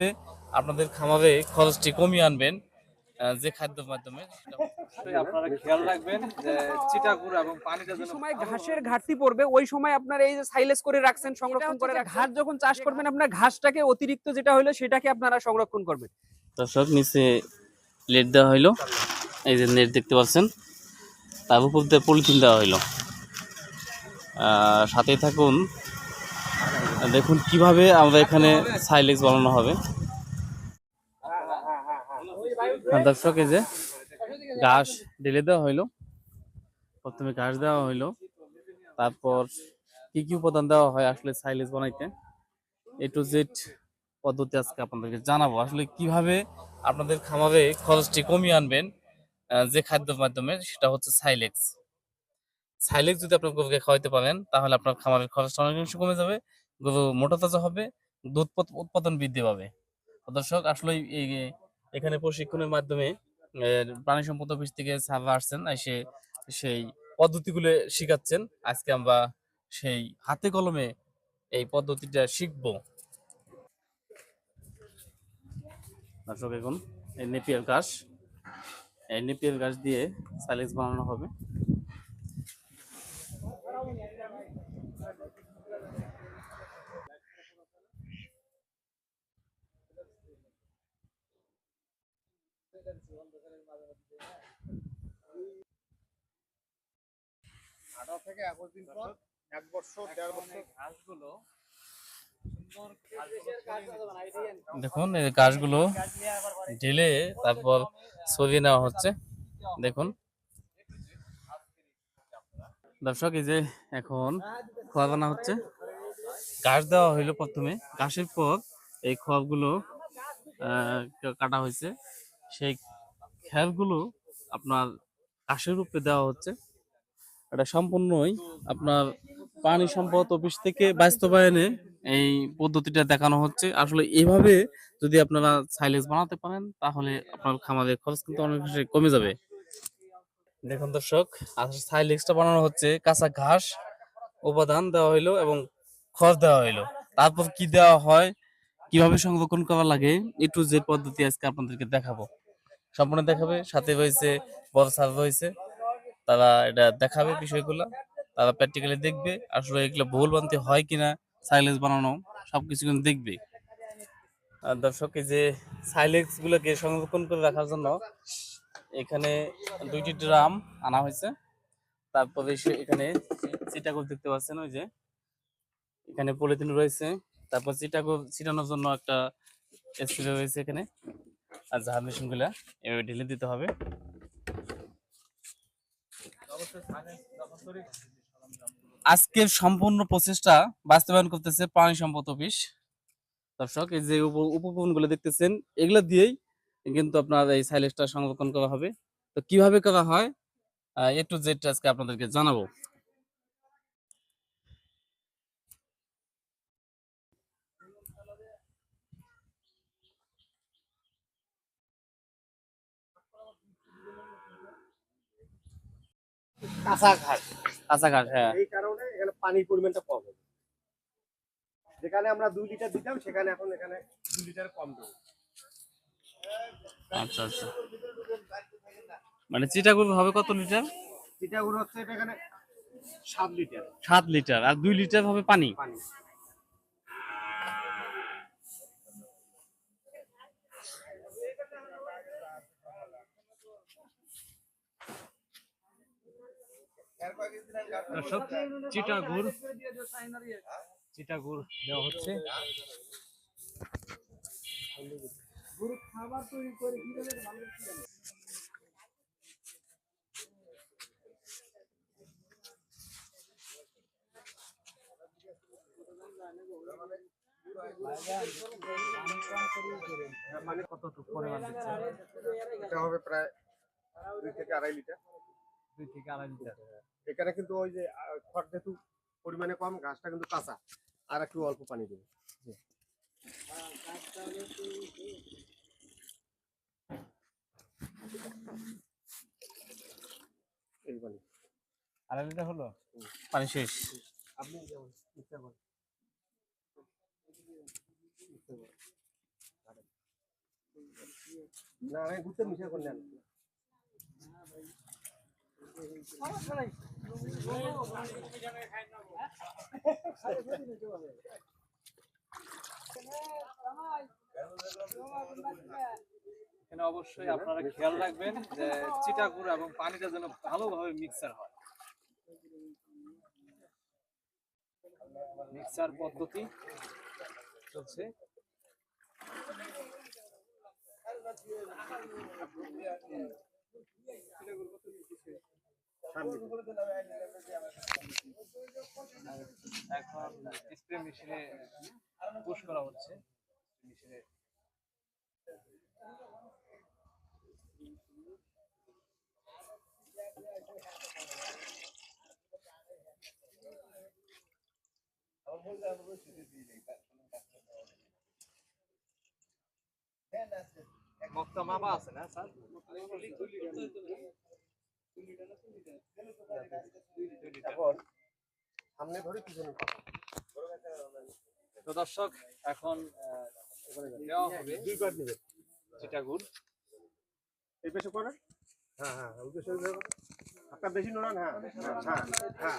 আপনাদের খামারে খরচটি কমিয়ে আনবেন যে খাদ্যের মাধ্যমে সেটা আপনারা খেয়াল রাখবেন যে চিটাগুড় এবং পানিটা যেন সময় ঘাসের ঘাটতি পড়বে ওই সময় আপনার এই যে সাইলেজ করে রাখছেন সংরক্ষণ করে। ঘাস যখন চাষ করবেন আপনার ঘাসটাকে অতিরিক্ত যেটা হলো সেটাকে আপনারা সংরক্ষণ করবেন। দর্শক নিচে নেট দেওয়া হইল। এই যে নেট দেখতে পাচ্ছেন তার উপর দিয়ে পলিথিন দেওয়া হইল। আহ, সাথেই থাকুন। দেখুন কীভাবে আমরা এখানে সাইলেক্স বানানো হবে। হ্যাঁ, দর্শক এই যে ঘাস ঢেলে দেওয়া হইল। প্রথমে ঘাস দেওয়া হইল। তারপর কি কি উপাদান দেওয়া হয় আসলে সাইলেজ বানাইতে? এ টু জেড পদ্ধতি আজকে আপনাদেরকে জানাব। আসলে কীভাবে আপনাদের খামারে খরচটি কমিয়ে আনবেন যে খাদ্যের মাধ্যমে সেটা হচ্ছে সাইলেক্স সাইলেক্স যদি আপনার গরুকে খাওয়াইতে পারেন তাহলে আপনার খামারের খরচটা অনেকাংশ কমে যাবে। গরু মোটা তাজা হবে, দুধ উৎপাদন বৃদ্ধি পাবে। দর্শক, আসলে এখানে প্রশিক্ষণের মাধ্যমে প্রাণী সম্পদ অফিস থেকে স্যাররা আসছেন এসে সেই পদ্ধতিগুলো শিখাচ্ছেন। আজকে আমরা সেই হাতে কলমে এই পদ্ধতিটা শিখব। দর্শক, এখন নেপিয়ার ঘাস, এই নেপিয়ার ঘাস দিয়ে সাইলেজ বানানো হবে। আঠারো থেকে একুশ দিন পর এক বছর দেড় বছর। ঘাসগুলো দেখুন এই ঘাসগুলো ঢেলে তারপর সরিয়ে নেওয়া হচ্ছে। দেখুন। দর্শক এই যে এখন খোয়া বানা হচ্ছে। ঘাস দেওয়া হইল প্রথমে। ঘাসের পর এই খোয়াগুলো আহ, কাটা হয়েছে। সেই খেরগুলো আপনার ঘাসের উপরে দেওয়া হচ্ছে। এটা সম্পূর্ণই আপনার পানি সম্পদ অফিস থেকে বাস্তবায়নে এই পদ্ধতিটা দেখানো হচ্ছে। আসলে এভাবে যদি আপনারা সাইলেজ বানাতে পারেন, তাহলে আপনার খামারের খরচ কিন্তু অনেক বেশি কমে যাবে। দেখুন দর্শক আসলে সাইলেক্সটা বানানো হচ্ছে, কাঁচা ঘাস, উপাদান দেওয়া হইল এবং খড় দেওয়া হইল। তারপর কি দেওয়া হয়, কীভাবে সংরক্ষণ করা লাগে, এ টু পদ্ধতি আজকে আপনাদেরকে দেখাবো। সম্পূর্ণ দেখাবে, সাথে রয়েছে, বড় স্যার রয়েছে। তারা এটা দেখাবে বিষয়গুলো, তারা প্র্যাকটিক্যালি দেখবে, আসলে এগুলো ভুল বানতে হয় কিনা সাইলেন্স বানানো, সবকিছু কিন্তু দেখবে। দর্শক, এই যে সাইলেন্স গুলোকে সংরক্ষণ করে রাখার জন্য এখানে দুইটি ড্রাম আনা হয়েছে। তারপরে এখানে চিটাগো দেখতে পাচ্ছেন, ওই যে এখানে পলিথিন রয়েছে। তারপর চিটাগো ছিটানোর জন্য একটা স্প্রে রয়েছে এখানে। আর জাহাজ মেশিনগুলা এভাবে ঢেলে দিতে হবে। আজকের সম্পূর্ণ প্রচেষ্টা বাস্তবায়ন করতেছে পানি সম্পদ অফিস। দর্শক, এই যে উপ- উপকরণগুলো দেখতেছেন, এগুলো দিয়েই কিন্তু আপনার এই সাইলেজটা সংরক্ষণ করা হবে। তো কীভাবে করা হয় এ টু জেড আজকে আপনাদেরকে জানাব। কাঁচা ঘাস কাঁচা ঘাস হ্যাঁ। এই কারণে এখানে পানির পরিমাণটা কম হবে। যেখানে আমরা দুই লিটার দিতাম সেখানে এখন এখানে দুই লিটার কম দেবো। আচ্ছা আচ্ছা। মানে চিটাগুলো হবে কত লিটার? চিটাগুড় হচ্ছে এটা এখানে সাত লিটার। সাত লিটার। আর দুই লিটার হবে পানি? পানি। দর্শক চিটাগুড় চিটাগুড় দেওয়া হচ্ছে। মানে কতটুকু পরিমাণ এটা হবে প্রায় দুই থেকে আড়াই লিটার। দুই থেকে আড়াই লিটার। এখানে কিন্তু ওই যে খড় যেহেতু পরিমাণে কম ঘাসটা কিন্তু কাঁচা। আর একটু অল্প পানি দেবে। এই পানি। আড়াই লিটার হলো? পানি শেষ। আপনি যেমন ইচ্ছা করেন ইচ্ছা করেন। না আমি ঘুরতে মিশে করলেন। এখানে অবশ্যই আপনারা খেয়াল রাখবেন যে চিটা গুঁড়া এবং পানিটা যেন ভালোভাবে মিক্সার হয়। মিক্সার পদ্ধতি চলছে। এখন স্প্রে মেশিনে পুশ করা হচ্ছে। মেশিনে মক্কা মাপা আছে না স্যার? এখন সামনে ধরে পিছনে তো দর্শক এখন দেওয়া হবে দুইবার নেবে। চিটাগুড় এই পেশে করেন হ্যাঁ হ্যাঁ ওই পেশে আপনার বেশি নড়ান হ্যাঁ হ্যাঁ হ্যাঁ। হ্যাঁ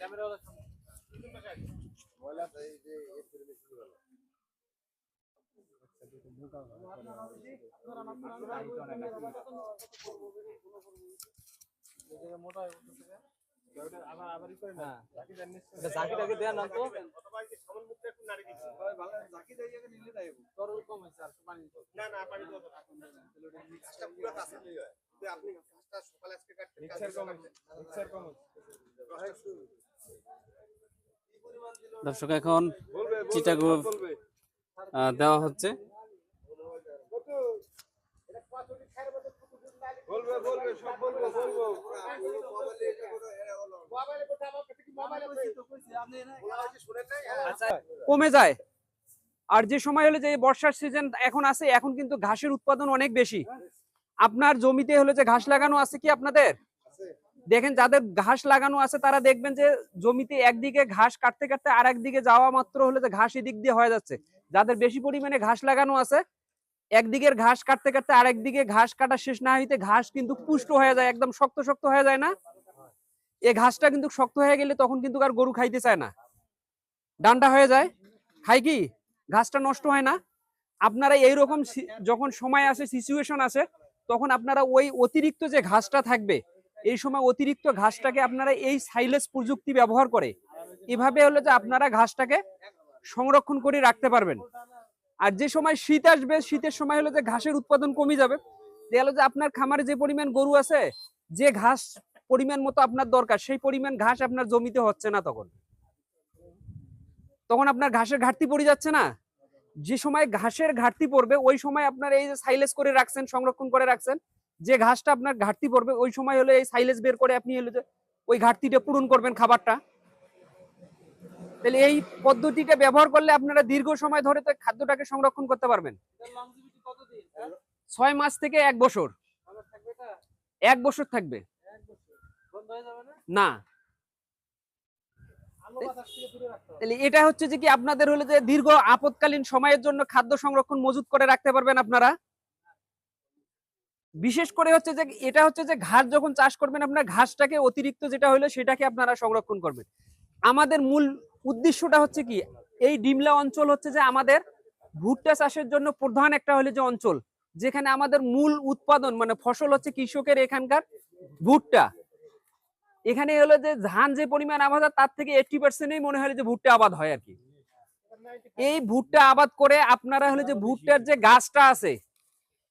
ক্যামেরা জাকিটাকে দেন না তো না না পানি দাও কাজটা পুরো কাছে নিয়ে তুই আপনি কাজটা সকালে আজকে কাটতে মিক্সার কম মিক্সার কম দর্শক এখন চিটাগুড় আহ, দেওয়া হচ্ছে। কমে যায়। আর যে সময় হলো যে বর্ষার সিজন এখন আছে, এখন কিন্তু ঘাসের উৎপাদন অনেক বেশি। আপনার জমিতে হলো যে ঘাস লাগানো আছে কি আপনাদের? দেখেন যাদের ঘাস লাগানো আছে, তারা দেখবেন যে জমিতে একদিকে ঘাস কাটতে কাটতে আর একদিকে যাওয়া মাত্র হলে যে ঘাস এদিক দিয়ে হয়ে যাচ্ছে। যাদের বেশি পরিমাণে ঘাস লাগানো আছে, একদিকের ঘাস কাটতে কাটতে আর একদিকে ঘাস কাটা শেষ না হইতে ঘাস কিন্তু পুষ্ট হয়ে যায়, একদম শক্ত শক্ত হয়ে যায় না? এই ঘাসটা কিন্তু শক্ত হয়ে গেলে তখন কিন্তু আর গরু খাইতে চায় না। ডান্ডা হয়ে যায়। খায় কি? ঘাসটা নষ্ট হয় না। আপনারা এইরকম যখন সময় আসে সিচুয়েশন আসে, তখন আপনারা ওই অতিরিক্ত যে ঘাসটা থাকবে, এই সময় অতিরিক্ত ঘাসটাকে আপনারা এই সাইলেস প্রযুক্তি ব্যবহার করে, এভাবে হলো যে আপনারা ঘাসটাকে সংরক্ষণ করে রাখতে পারবেন। আর যে সময় শীত আসবে, শীতের সময় হলো যে ঘাসের উৎপাদন কমে যাবে দেখা যে আপনার খামারে যে পরিমাণ গরু আছে, যে ঘাস পরিমাণ মতো আপনার দরকার, সেই পরিমাণ ঘাস আপনার জমিতে হচ্ছে না তখন। তখন আপনার ঘাসের ঘাটতি পড়ে যাচ্ছে না? যে সময় ঘাসের ঘাটতি পড়বে, ওই সময় আপনার এই যে সাইলেজ করে রাখছেন, সংরক্ষণ করে রাখছেন, যে ঘাসটা আপনার ঘাটতি পড়বে, ওই সময় হলে এই সাইলেজ বের করে আপনি হলো যে ওই ঘাটতিটা পূরণ করবেন খাবারটা। তাহলে এই পদ্ধতিটা ব্যবহার করলে আপনারা দীর্ঘ সময় ধরে তো খাদ্যটাকে সংরক্ষণ করতে পারবেন। ছয় মাস থেকে এক বছর। এক বছর থাকবে। না? তাহলে এটা হচ্ছে যে কি আপনাদের হলো যে দীর্ঘ আপদকালীন সময়ের জন্য খাদ্য সংরক্ষণ মজুত করে রাখতে পারবেন আপনারা? বিশেষ করে হচ্ছে যে এটা হচ্ছে যে ঘাস যখন চাষ করবেন আপনার ঘাসটাকে অতিরিক্ত যেটা হলো সেটাকে আপনারা সংরক্ষণ করবেন। আমাদের মূল উদ্দেশ্যটা হচ্ছে কি? এই ডিমলা অঞ্চল হচ্ছে যে আমাদের ভুট্টা চাষের জন্য প্রধান একটা হলো যে অঞ্চল। যেখানে আমাদের মূল উৎপাদন মানে ফসল হচ্ছে কৃষকের এখানকার ভুট্টা। এখানে হলো যে ধান যে পরিমাণ আবাদ হয়, তার থেকে এইটি পার্সেন্টই মনে হয় যে ভুট্টা আবাদ হয় আর কি এই ভুট্টা আবাদ করে আপনারা হলো যে ভুট্টার যে গাছটা আছে,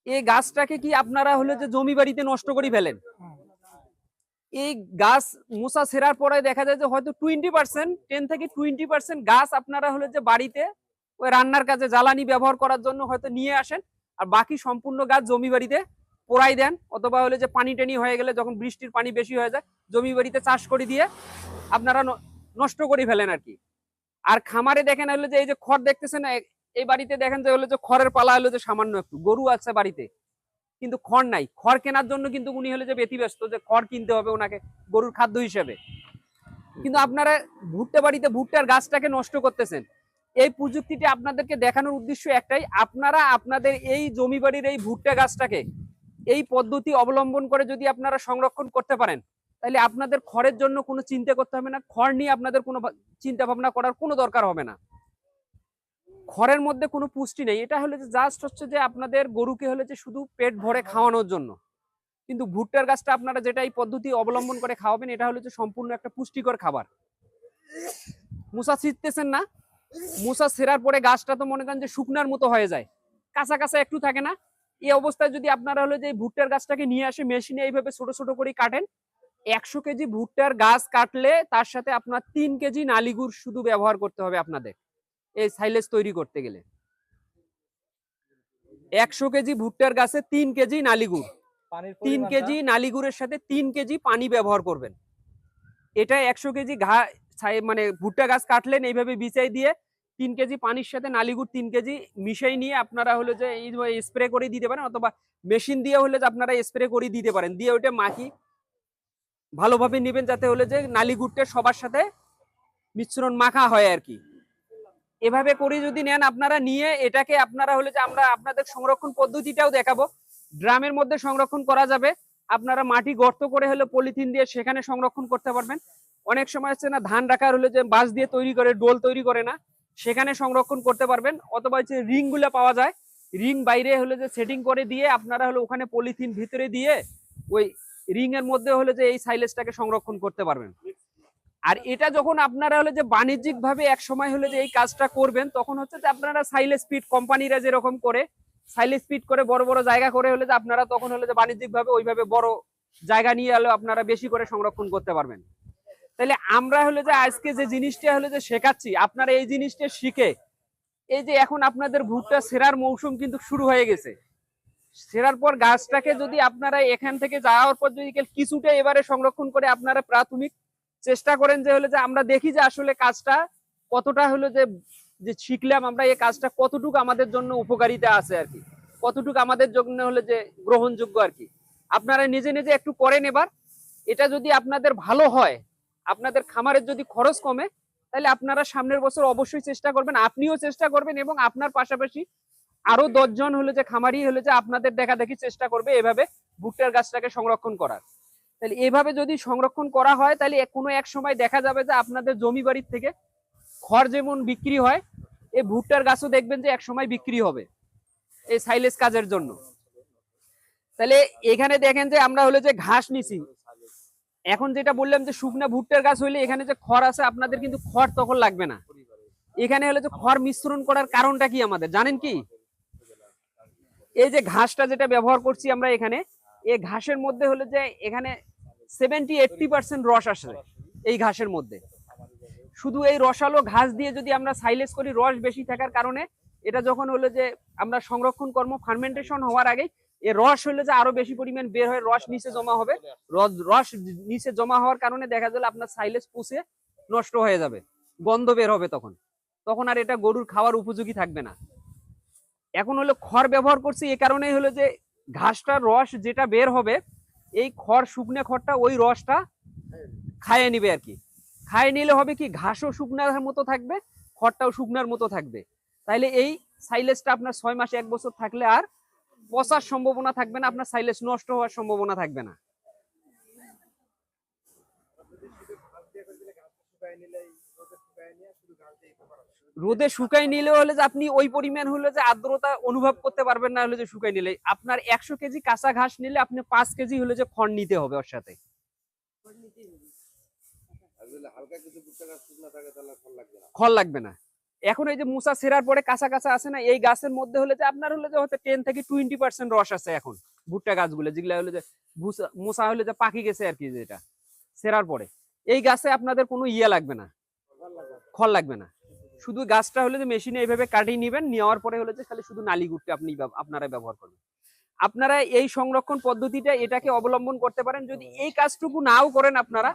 এই গাছটাকে কি আপনারা হলো যে জমি বাড়িতে নষ্ট করে ফেলেন? এই গাছ মোসা ছেঁড়ার পরে দেখা যায় যে হয়তো টোয়েন্টি পার্সেন্ট টেন থেকে টোয়েন্টি পার্সেন্ট গাছ আপনারা হলো যে বাড়িতে ওই রান্নার কাজে জ্বালানি ব্যবহার করার জন্য হয়তো নিয়ে আসেন, আর বাকি সম্পূর্ণ গাছ জমি বাড়িতে পোড়াই দেন, অথবা হলে যে পানি টানি হয়ে গেলে যখন বৃষ্টির পানি বেশি হয়ে যায়, জমি বাড়িতে চাষ করে দিয়ে আপনারা নষ্ট করে ফেলেন আর কি। আর খামারে দেখেন হলো যে এই যে খড় দেখতেছেন এই বাড়িতে দেখেন যে হলো যে খড়ের পালা হলো যে সামান্য একটু, গরু আছে বাড়িতে, কিন্তু খড় নাই। খড় কেনার জন্য কিন্তু উনি হলে যে ব্যতিব্যস্ত, যে খড় কিনতে হবে ওনাকে গরুর খাদ্য হিসেবে। কিন্তু আপনারা ভুট্টা বাড়িতে ভুট্টার গাছটাকে নষ্ট করতেছেন। এই প্রযুক্তিটি আপনাদেরকে দেখানোর উদ্দেশ্য একটাই, আপনারা আপনাদের এই জমি বাড়ির এই ভুট্টা গাছটাকে এই পদ্ধতি অবলম্বন করে যদি আপনারা সংরক্ষণ করতে পারেন, তাহলে আপনাদের খড়ের জন্য কোনো চিন্তা করতে হবে না। খড় নিয়ে আপনাদের কোনো চিন্তা ভাবনা করার কোনো দরকার হবে না। খড়ের মধ্যে কোনো পুষ্টি নেই। এটা হলে যে জাস্ট হচ্ছে যে আপনাদের গরুকে হলে যে শুধু পেট ভরে খাওয়ানোর জন্য। কিন্তু ভুট্টার গাছটা আপনারা যেটা এই পদ্ধতি অবলম্বন করে খাওয়াবেন, এটা হলো যে সম্পূর্ণ একটা পুষ্টিকর খাবার। মুসা ছিটতেছেন না? মুসা ছেঁড়ার পরে গাছটা তো মনে করেন যে শুকনার মতো হয়ে যায়। কাঁচা কাঁচা একটু থাকে না? এই অবস্থায় যদি আপনারা হলো যে ভুট্টার গাছটাকে নিয়ে আসে মেশিনে এইভাবে ছোট ছোট করে কাটেন একশো কেজি ভুট্টার গাছ কাটলে তার সাথে আপনার তিন কেজি নালিগুড় শুধু ব্যবহার করতে হবে আপনাদের এই সাইলেজ তৈরি করতে গেলে। একশো কেজি ভুট্টার গাছে তিন কেজি নালিগুড় তিন কেজি নালিগুড়ের সাথে তিন কেজি পানি ব্যবহার করবেন। এটা একশো কেজি ঘা মানে ভুট্টা গাছ কাটলেন এইভাবে বিছাই দিয়ে তিন কেজি পানির সাথে নালিগুড় তিন কেজি মিশাই নিয়ে আপনারা হলো যে স্প্রে করে দিতে পারেন অথবা মেশিন দিয়ে হলে যে আপনারা স্প্রে করে দিতে পারেন। দিয়ে ওইটা মাখি ভালোভাবে নেবেন যাতে হলে যে নালিগুড়টা সবার সাথে মিশ্রণ মাখা হয় আর কি। এভাবে করে যদি নেন আপনারা নিয়ে এটাকে আপনারা হলে যে আমরা আপনাদের সংরক্ষণ পদ্ধতিটাও দেখাবো। ড্রামের মধ্যে সংরক্ষণ করা যাবে। আপনারা মাটি গর্ত করে হলে পলিথিন দিয়ে সেখানে সংরক্ষণ করতে পারবেন। অনেক সময় হচ্ছে না ধান রাখার হলে যে বাঁশ দিয়ে তৈরি করে, ডোল তৈরি করে না। সেখানে সংরক্ষণ করতে পারবেন, অথবা হচ্ছে রিংগুলো পাওয়া যায়, রিং বাইরে হলে যে সেটিং করে দিয়ে আপনারা হলো ওখানে পলিথিন ভিতরে দিয়ে ওই রিং এর মধ্যে হলে যে এই সাইলেজটাকে সংরক্ষণ করতে পারবেন। আর এটা যখন আপনারা হলে যে বাণিজ্যিক ভাবে এক সময় হলে যে এই কাজটা করবেন, তখন হচ্ছে যে আপনারা সাইলেজ স্পিড কোম্পানিরা যেরকম করে সাইলেজ স্পিড করে বড় বড় জায়গা করে হলে যে আপনারা তখন হলে যে বাণিজ্যিক ভাবে ওইভাবে বড় জায়গা নিয়ে এলে আপনারা বেশি করে সংরক্ষণ করতে পারবেন। তাহলে আমরা হলে যে আজকে যে জিনিসটা হলে যে শেখাচ্ছি, আপনারা এই জিনিসটা শিখে, এই যে এখন আপনাদের ভুট্টা সেরার মৌসুম কিন্তু শুরু হয়ে গেছে। সেরার পর গাছটাকে যদি আপনারা এখান থেকে যাওয়ার পর যদি কিছুটা এবারে সংরক্ষণ করে আপনারা প্রাথমিক চেষ্টা করেন যে হলে যে আমরা দেখি যে আসলে কাজটা কতটা হলো যে যে শিখলাম আমরা এই কাজটা কতটুকু আমাদের জন্য উপকারিতা আছে আর কি, কতটুকু আমাদের জন্য হলে যে গ্রহণযোগ্য আর কি। আপনারা নিজে নিজে একটু করেন এবার, এটা যদি আপনাদের ভালো হয় আপনাদের খামারের যদি খরচ কমে, তাহলে আপনারা সামনের বছর অবশ্যই চেষ্টা করবেন, আপনিও চেষ্টা করবেন এবং আপনার পাশাপাশি আরও দশজন হলে যে খামারি হলে যে আপনাদের দেখা দেখি চেষ্টা করবে এভাবে ভুট্টার গাছটাকে সংরক্ষণ করার। তাহলে এভাবে যদি সংরক্ষণ করা হয়, তাহলে কোনো এক সময় দেখা যাবে যে আপনাদের জমি বাড়ির থেকে খড় যেমন বিক্রি হয় এই ভুট্টার গাছও দেখবেন যে এক সময় বিক্রি হবে এই সাইলেজ কাজের জন্য। তাহলে এখানে দেখেন যে আমরা হলো যে ঘাস নিছি এখন যেটা বললাম যে শুকনা ভুট্টার গাছ হইলে এখানে যে খড় আছে, আপনাদের কিন্তু খড় তখন লাগবে না। এখানে হলে যে খড় মিশ্রণ করার কারণটা কি আমাদের, জানেন কি? এই যে ঘাসটা যেটা ব্যবহার করছি আমরা এখানে, এই ঘাসের মধ্যে হলো যে এখানে সেভেন্টি এইটটি পার্সেন্ট রস আসে এই ঘাসের মধ্যে। শুধু এই রসালো ঘাস দিয়ে যদি আমরা সাইলেস করি, রস বেশি থাকার কারণে এটা যখন হলো যে আমরা সংরক্ষণ কর্ম ফার্মেন্টেশন হওয়ার আগে এর রস হলে যে আরও বেশি পরিমাণ বের হয়, রস নিচে জমা হবে। রস- নিচে জমা হওয়ার কারণে দেখা গেল আপনার সাইলেজ পুষে নষ্ট হয়ে যাবে, গন্ধ বের হবে তখন। তখন আর এটা গরুর খাওয়ার উপযোগী থাকবে না। এখন হলো খড় ব্যবহার করছি, এ কারণেই হলো যে ঘাসটার রস যেটা বের হবে, এই খড়, শুকনো খড়টা, ওই রসটা খাইয়ে নিবে আর কি। খাইয়ে নিলে হবে কি, ঘাসও শুকনার মতো থাকবে, খড়টাও শুকনার মতো থাকবে। তাইলে এই সাইলেজটা আপনার ছয় মাস, এক বছর থাকলে আর পচার সম্ভাবনা থাকবে না আপনার সাইলেজ নষ্ট হওয়ার সম্ভাবনা থাকবে না। রোদে শুকাই নিলে হলে যে আপনি ওই পরিমাণ হলে যে আর্দ্রতা অনুভব করতে পারবেন না হলে যে শুকাই নিলে। আপনার একশো কেজি কাঁচা ঘাস নিলে আপনি পাঁচ কেজি হলে যে খড় নিতে হবে ওর সাথে। খড় লাগবে না। এখন এই যে মুসা ছেঁড়ার পরে কাঁচা কাঁচা আছে না, এই গাছের মধ্যে হলে যে আপনার হলে যে হয়তো টেন থেকে টোয়েন্টি পার্সেন্ট রস আছে এখন ভুট্টা গাছগুলো, যেগুলো হলে যে মুসা হলে যে পাকি গেছে আর কি যেটা ছেঁড়ার পরে। এই গাছে আপনাদের কোনো ইয়ে লাগবে না, খড় লাগবে না। শুধু গাছটা হলে যে মেশিনে এইভাবে কাটিয়ে নেবেন, নেওয়ার পরে হলে যে খালি শুধু নালি গুড়টা আপনি আপনারা ব্যবহার করবেন। আপনারা এই সংরক্ষণ পদ্ধতিটা এটাকে অবলম্বন করতে পারেন। যদি এই কাজটুকু নাও করেন আপনারা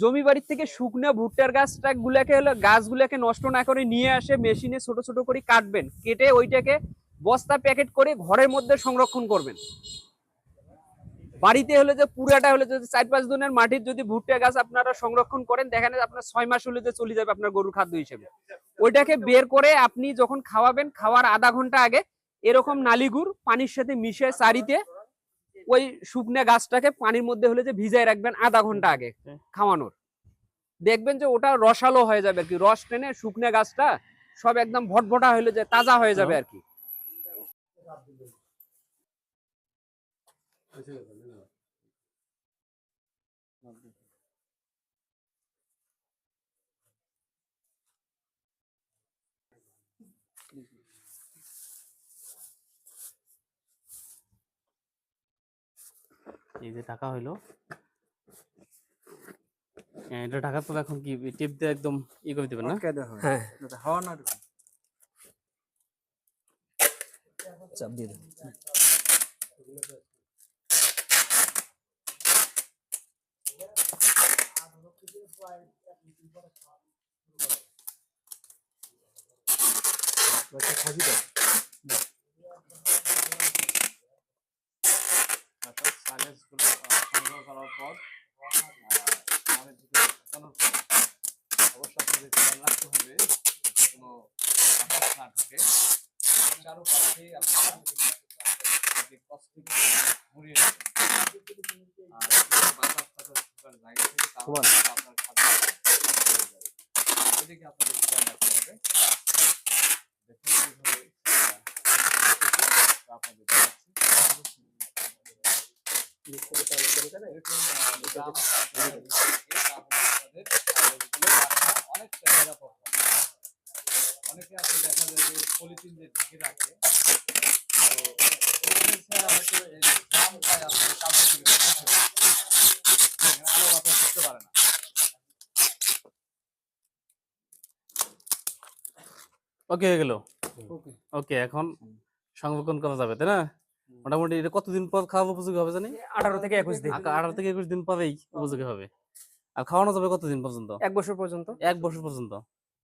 জমি বাড়ির থেকে শুকনো ভুট্টার গাছটা গুলাকে হলো, গাছগুলাকে নষ্ট না করে নিয়ে আসে, মেশিনে ছোট ছোট করে কাটবেন, কেটে ওইটাকে বস্তা প্যাকেট করে ঘরের মধ্যে সংরক্ষণ করবেন। বাড়িতে হলে যে পুরাটা হলে যে চার পাঁচ দিনের মাটির যদি ভুট্টা গাছ আপনারা সংরক্ষণ করেন, দেখেন আপনার ছয় মাস হলে যে চলে যাবে আপনার গরুর খাদ্য হিসেবে। ওইটাকে বের করে আপনি যখন খাওয়াবেন, খাওয়ার আধা ঘণ্টা আগে এরকম নালিগুড় পানির সাথে মিশে চারিতে ওই শুকনো গাছটাকে পানির মধ্যে হলে যে ভিজায় রাখবেন আধা ঘণ্টা আগে খাওয়ানোর। দেখবেন যে ওটা রসালো হয়ে যাবে আর কি। রস টেনে শুকনো গাছটা সব একদম ভটভটা হলে যে তাজা হয়ে যাবে আর কি। এই যে ঢাকা হইল। হ্যাঁ, এটা ঢাকা তো এখন কি টিপ দিয়ে একদম ই করে দিবেন না? হ্যাঁ। হাওয়া না। চাপ দিয়ে দেন অর্থাৎ সাইলেন্সগুলো আহ, সংগ্রহ করার পর আহ, আমাদের আপনাদের খেয়াল রাখতে হবে কোনো বাতাস না ঢুকে। চারোপাশে আপনারা যে কস্টিক মুড়িয়ে নেবেন আর বাতাস টাতাস ঢোকার জায়গা থেকে আপনার খাদ্য। এদিকে আপনাদের খেয়াল রাখতে হবে। দেখুন কীভাবে আপনাদের দেখাচ্ছি। এরকম, আহ, গ্রাম অঞ্চলে এই গ্রাম অঞ্চলে ছাগলগুলো রাখা অনেকটা নিরাপদ অনেকে আছে দেখা যায় যে পলিথিন যে ঢেকে রাখে তো পলিথিনের ছায়া হয়তো এই গ্রামটায় আপনার কাউকে থেকে বসে এখানে আলো বাতাস ঢুকতে পারে না ওকে হয়ে গেল ওকে এখন সংরক্ষণ করা যাবে তাই না? মোটামুটি এটা কতদিন পর খাওয়ার উপযোগী হবে জানি? আঠারো থেকে একুশ দিন। আঠারো থেকে একুশ দিন পরেই উপযোগী হবে। আর খাওয়ানো যাবে কতদিন পর্যন্ত? এক বছর পর্যন্ত। এক বছর পর্যন্ত?